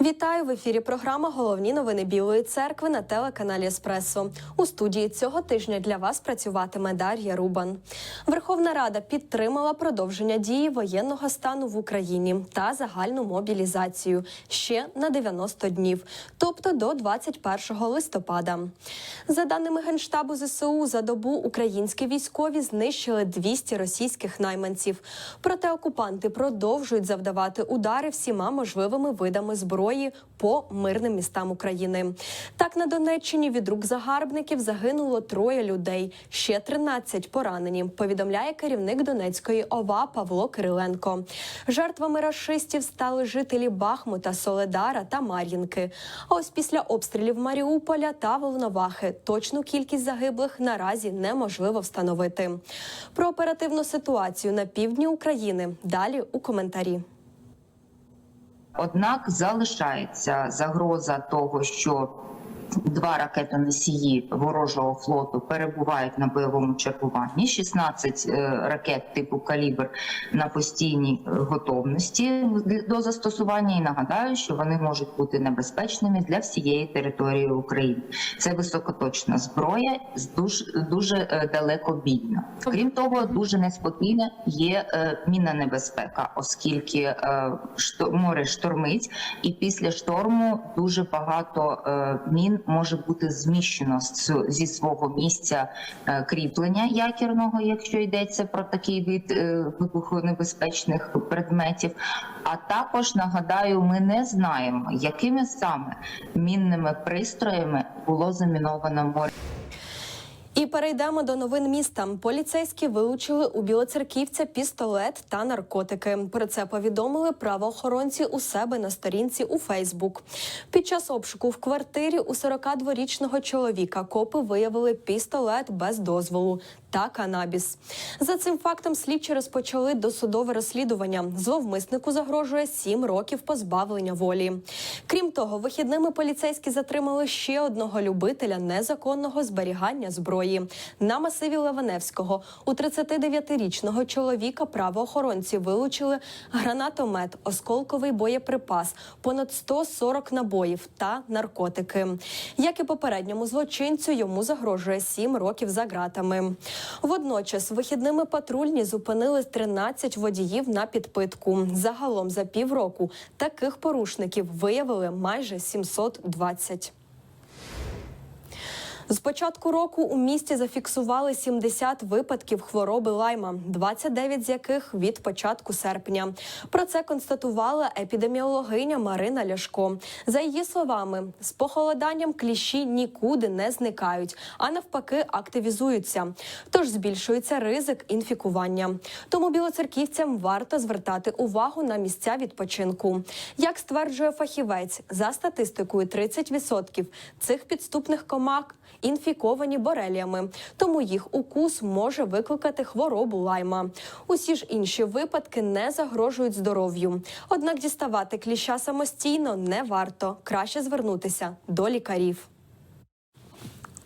Вітаю в ефірі. Програма Головні новини Білої церкви на телеканалі Еспресо. У студії цього тижня для вас працюватиме Дар'я Рубан. Верховна Рада підтримала продовження дії воєнного стану в Україні та загальну мобілізацію ще на 90 днів, тобто до 21 листопада. За даними генштабу ЗСУ, за добу українські військові знищили 200 російських найманців. Проте окупанти продовжують завдавати удари всіма можливими видами зброї по мирним містам України. Так на Донеччині від рук загарбників загинуло троє людей, ще 13 поранені. Повідомляє керівник Донецької ОВА Павло Кириленко. Жертвами рашистів стали жителі Бахмута, Соледара та Мар'їнки. А ось після обстрілів Маріуполя та Волновахи точну кількість загиблих наразі неможливо встановити. Про оперативну ситуацію на півдні України далі у коментарі. Однак залишається загроза того, що два ракетоносії ворожого флоту перебувають на бойовому чергуванні. 16 е, ракет типу калібр на постійній е, готовності до застосування. І нагадаю, що вони можуть бути небезпечними для всієї території України. Це високоточна зброя, дуже дуже далекобійна. Крім того, дуже неспокійна є е, мінна небезпека, оскільки море штормить, і після шторму дуже багато е, може бути зміщено зі свого місця е, кріплення якірного, якщо йдеться про такий вид е, вибухонебезпечних предметів. А також нагадаю, ми не знаємо, якими саме мінними пристроями було заміновано море. І перейдемо до новин міста. Поліцейські вилучили у білоцерківця пістолет та наркотики. Про це повідомили правоохоронці у себе на сторінці у Фейсбук. Під час обшуку в квартирі у 42-річного чоловіка копи виявили пістолет без дозволу та канабіс. За цим фактом слідчі розпочали досудове розслідування. Зловмиснику загрожує 7 років позбавлення волі. Крім того, вихідними поліцейські затримали ще одного любителя незаконного зберігання зброї. На масиві Леваневського у 39-річного чоловіка правоохоронці вилучили гранатомет, осколковий боєприпас, понад 140 набоїв та наркотики. Як і попередньому злочинцю, йому загрожує 7 років за ґратами. Водночас вихідними патрульні зупинили 13 водіїв на підпитку. Загалом за півроку таких порушників виявили майже 720. З початку року у місті зафіксували 70 випадків хвороби лайма, 29 з яких від початку серпня. Про це констатувала епідеміологиня Марина Ляшко. За її словами, з похолоданням кліщі нікуди не зникають, а навпаки, активізуються. Тож збільшується ризик інфікування. Тому білоцерківцям варто звертати увагу на місця відпочинку. Як стверджує фахівець, за статистикою 30% цих підступних комах інфіковані бореліями, тому їх укус може викликати хворобу лайма. Усі ж інші випадки не загрожують здоров'ю. Однак діставати кліща самостійно не варто. Краще звернутися до лікарів.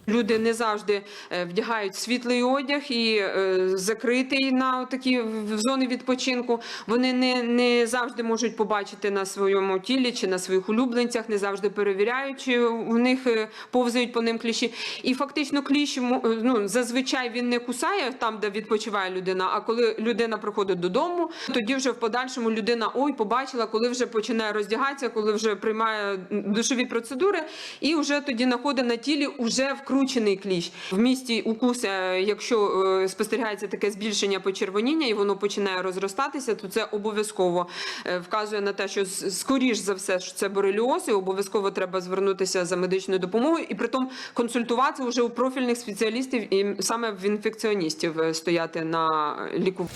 Люди не завжди е, вдягають світлий одяг і е, закритий на такі в зони відпочинку. Вони не, не завжди можуть побачити на своєму тілі чи на своїх улюбленцях, не завжди перевіряють, чи у них е, повзають по ним кліщі. І фактично кліщ ну, зазвичай він не кусає там, де відпочиває людина. А коли людина приходить додому, тоді вже в подальшому людина ой, побачила, коли вже починає роздягатися, коли вже приймає душові процедури, і вже тоді знаходить на тілі уже вкручений кліщ. В місті укус, е, якщо е, спостерігається таке збільшення почервоніння і воно починає розростатися, то це обов'язково е, вказує на те, що скоріш за все що це бореліоз, і обов'язково треба звернутися за медичною допомогою, і притом консультуватися вже у профільних спеціалістів і саме в інфекціоністів стояти на лікуванні.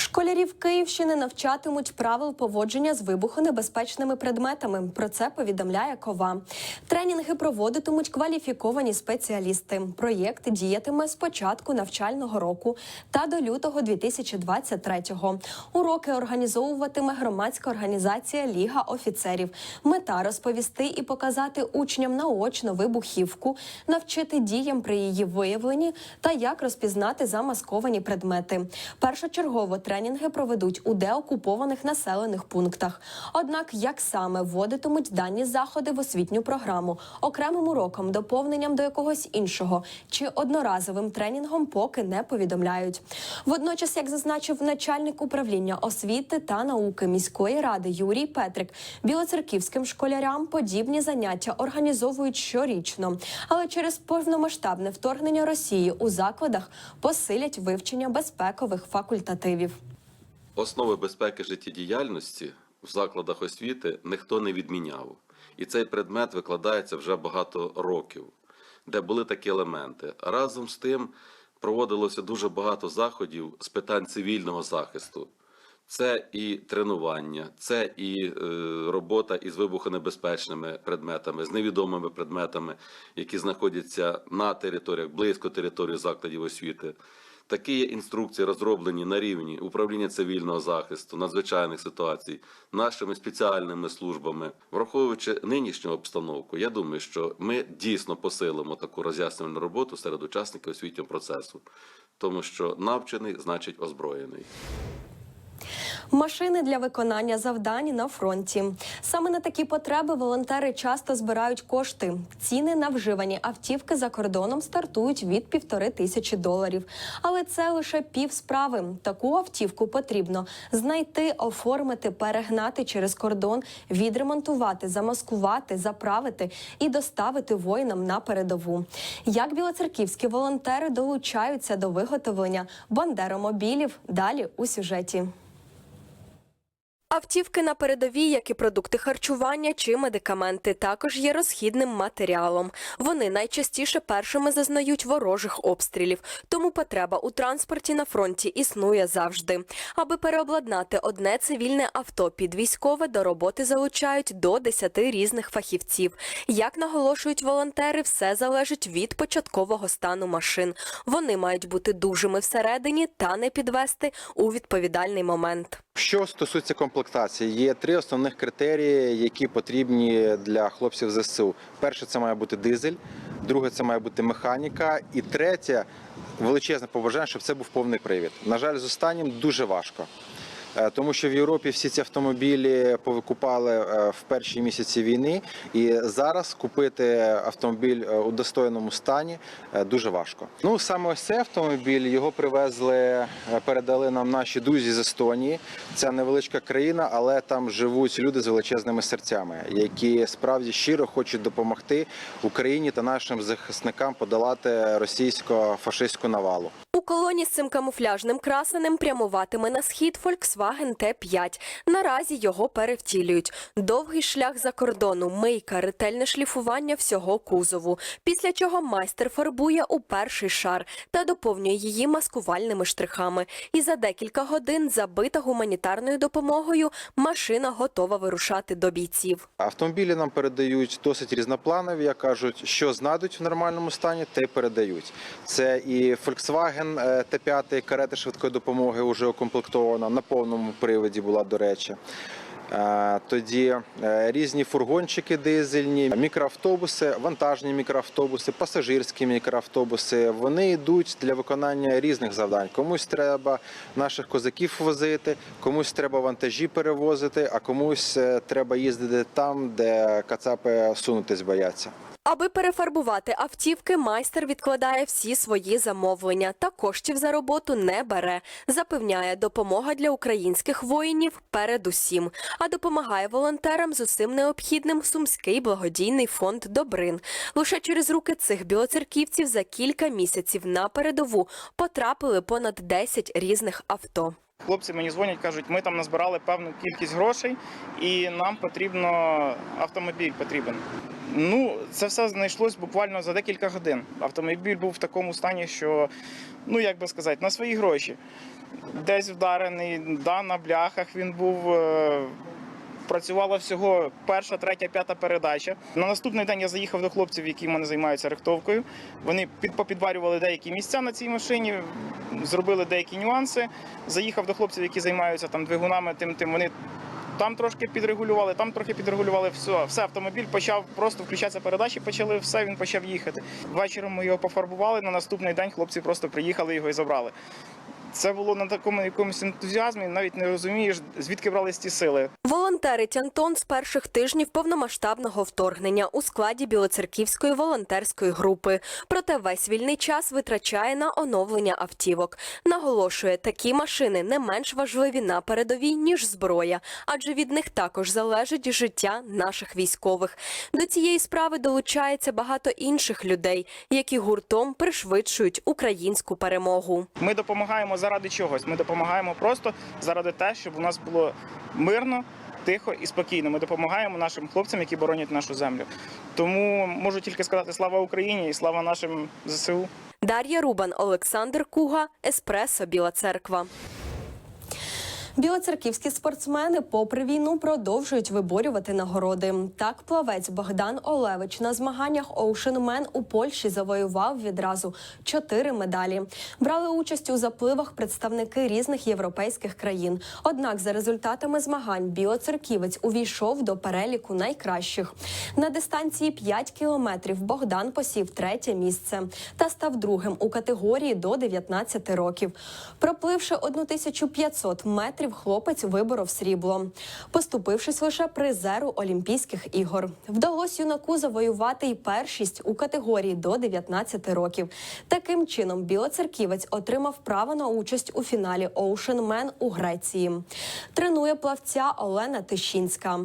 Школярів Київщини навчатимуть правил поводження з вибухонебезпечними предметами. Про це повідомляє Кова. Тренінги проводитимуть кваліфіковані спеціалісти. Проєкт діятиме з початку навчального року та до лютого 2023-го. Уроки організовуватиме громадська організація Ліга офіцерів. Мета розповісти і показати учням наочно вибухівку, навчити діям при її виявленні та як розпізнати замасковані предмети. Першочергово тренінги проведуть у деокупованих населених пунктах. Однак, як саме вводитимуть дані заходи в освітню програму, окремим уроком, доповненням до якогось іншого чи одноразовим тренінгом, поки не повідомляють. Водночас, як зазначив начальник управління освіти та науки міської ради Юрій Петрик, білоцерківським школярям подібні заняття організовують щорічно, але через повномасштабне вторгнення Росії у закладах посилять вивчення безпекових факультативів. Основи безпеки життєдіяльності в закладах освіти ніхто не відміняв. І цей предмет викладається вже багато років, де були такі елементи. Разом з тим проводилося дуже багато заходів з питань цивільного захисту. Це і тренування, це і е, робота із вибухонебезпечними предметами, з невідомими предметами, які знаходяться на територіях, близько території закладів освіти. Такі є інструкції розроблені на рівні управління цивільного захисту, надзвичайних ситуацій, нашими спеціальними службами. Враховуючи нинішню обстановку, я думаю, що ми дійсно посилимо таку роз'яснювальну роботу серед учасників освітнього процесу, тому що навчений значить озброєний. Машини для виконання завдань на фронті. Саме на такі потреби волонтери часто збирають кошти. Ціни на вживані автівки за кордоном стартують від півтори тисячі доларів. Але це лише пів справи. Таку автівку потрібно знайти, оформити, перегнати через кордон, відремонтувати, замаскувати, заправити і доставити воїнам на передову. Як білоцерківські волонтери долучаються до виготовлення бандеромобілів? Далі у сюжеті. Автівки на передовій, як і продукти харчування чи медикаменти, також є розхідним матеріалом. Вони найчастіше першими зазнають ворожих обстрілів, тому потреба у транспорті на фронті існує завжди. Аби переобладнати одне цивільне авто під військове, до роботи залучають до 10 різних фахівців. Як наголошують волонтери, все залежить від початкового стану машин. Вони мають бути дужими всередині та не підвести у відповідальний момент. Що стосується комплектації, є три основних критерії, які потрібні для хлопців ЗСУ. Перше це має бути дизель, друге це має бути механіка, і третє величезне побажання, щоб це був повний привід. На жаль, з останнім дуже важко. Е, Тому що в Європі всі ці автомобілі повикупали е, в перші місяці війни, і зараз купити автомобіль е, у достойному стані дуже важко. Ну саме ось цей автомобіль його привезли, передали нам наші друзі з Естонії. Це невеличка країна, але там живуть люди з величезними серцями, які справді щиро хочуть допомогти Україні та нашим захисникам подолати російсько-фашистську навалу. У колоні з цим камуфляжним красенем прямуватиме на схід Volkswagen T5. Наразі його перевтілюють. Довгий шлях за кордону, мийка, ретельне шліфування всього кузову. Після чого майстер фарбує у перший шар та доповнює її маскувальними штрихами. І за декілька годин, забита гуманітарною допомогою, машина готова вирушати до бійців. Автомобілі нам передають досить різнопланові, кажуть, що знайдуть в нормальному стані, те передають. Це і Volkswagen е, Т5, карета швидкої допомоги вже укомплектована, на повному приводі була, до речі. Е, Тоді е, різні фургончики дизельні, мікроавтобуси, вантажні мікроавтобуси, пасажирські мікроавтобуси. Вони йдуть для виконання різних завдань. Комусь треба наших козаків возити, комусь треба вантажі перевозити, а комусь треба їздити там, де кацапи сунутись бояться. Аби перефарбувати автівки, майстер відкладає всі свої замовлення та коштів за роботу не бере. Запевняє, допомога для українських воїнів передусім. А допомагає волонтерам з усім необхідним сумський благодійний фонд Добрин. Лише через руки цих білоцерківців за кілька місяців на передову потрапили понад 10 різних авто. Хлопці мені дзвонять, кажуть, ми там назбирали певну кількість грошей, і нам потрібно автомобіль потрібен. Ну, це все знайшлось буквально за декілька годин. Автомобіль був в такому стані, що, ну як би сказати, на свої гроші. Десь вдарений, да, на бляхах він був. Працювала всього перша, третя, п'ята передача. На наступний день я заїхав до хлопців, які мене займаються рихтовкою. Вони під, попідварювали деякі місця на цій машині, зробили деякі нюанси. Заїхав до хлопців, які займаються там двигунами, тим тим вони там трошки підрегулювали, там трохи підрегулювали. Все, все автомобіль почав просто включатися передачі, почали все, він почав їхати. Ввечері ми його пофарбували. На наступний день хлопці просто приїхали його і забрали. Це було на такому якомусь ентузіазмі, навіть не розумієш, звідки брались ті сили. Волонтерить Антон з перших тижнів повномасштабного вторгнення у складі Білоцерківської волонтерської групи. Проте весь вільний час витрачає на оновлення автівок. Наголошує, такі машини не менш важливі на передовій ніж зброя, адже від них також залежить життя наших військових. До цієї справи долучається багато інших людей, які гуртом пришвидшують українську перемогу. Ми допомагаємо заради чогось. Ми допомагаємо просто заради те, щоб у нас було мирно. Тихо і спокійно. Ми допомагаємо нашим хлопцям, які боронять нашу землю. Тому можу тільки сказати слава Україні і слава нашим ЗСУ. Дар'я Рубан, Олександр Куга, Еспресо, Біла Церква. Білоцерківські спортсмени, попри війну, продовжують виборювати нагороди. Так, плавець Богдан Олевич на змаганнях Ocean Man у Польщі завоював відразу чотири медалі. Брали участь у запливах представники різних європейських країн. Однак, за результатами змагань, білоцерківець увійшов до переліку найкращих. На дистанції 5 кілометрів Богдан посів третє місце та став другим у категорії до 19 років. Пропливши 1500 метрів, хлопець виборов срібло, поступившись лише призеру Олімпійських ігор. Вдалося юнаку завоювати й першість у категорії до 19 років. Таким чином, білоцерківець отримав право на участь у фіналі Оушенмен у Греції. Тренує плавця Олена Тищинська.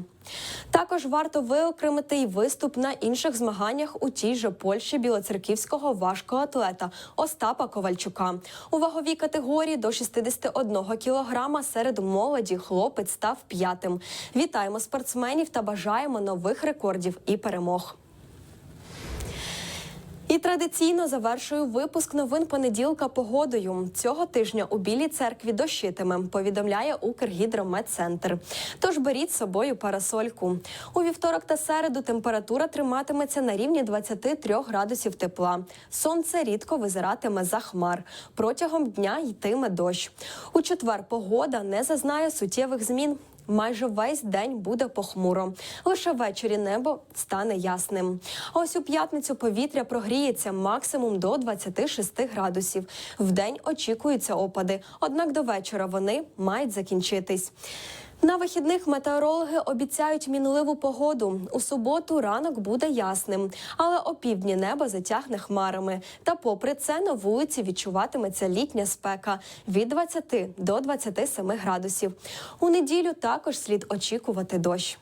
Також варто виокремити й виступ на інших змаганнях у тій же Польщі білоцерківського важкого атлета Остапа Ковальчука. У ваговій категорії до 61 кілограма серед молоді хлопець став п'ятим. Вітаємо спортсменів та бажаємо нових рекордів і перемог. І традиційно завершую випуск новин понеділка погодою. Цього тижня у Білій церкві дощитиме, повідомляє Укргідрометцентр. Тож беріть з собою парасольку. У вівторок та середу температура триматиметься на рівні 23 градусів тепла. Сонце рідко визиратиме за хмар. Протягом дня йтиме дощ. У четвер погода не зазнає суттєвих змін. Майже весь день буде похмуро. Лише ввечері небо стане ясним. А ось у п'ятницю повітря прогріється максимум до 26 градусів. Вдень очікуються опади, однак до вечора вони мають закінчитись. На вихідних метеорологи обіцяють мінливу погоду. У суботу ранок буде ясним, але опівдні небо затягне хмарами. Та попри це на вулиці відчуватиметься літня спека від 20 до 27 градусів. У неділю також слід очікувати дощ.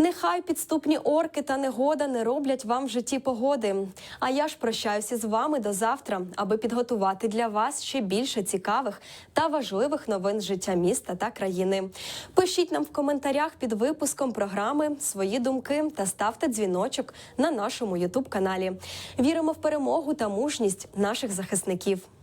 Нехай підступні орки та негода не роблять вам в житті погоди. А я ж прощаюся з вами до завтра, аби підготувати для вас ще більше цікавих та важливих новин життя міста та країни. Пишіть нам в коментарях під випуском програми свої думки та ставте дзвіночок на нашому ютуб каналі. Віримо в перемогу та мужність наших захисників.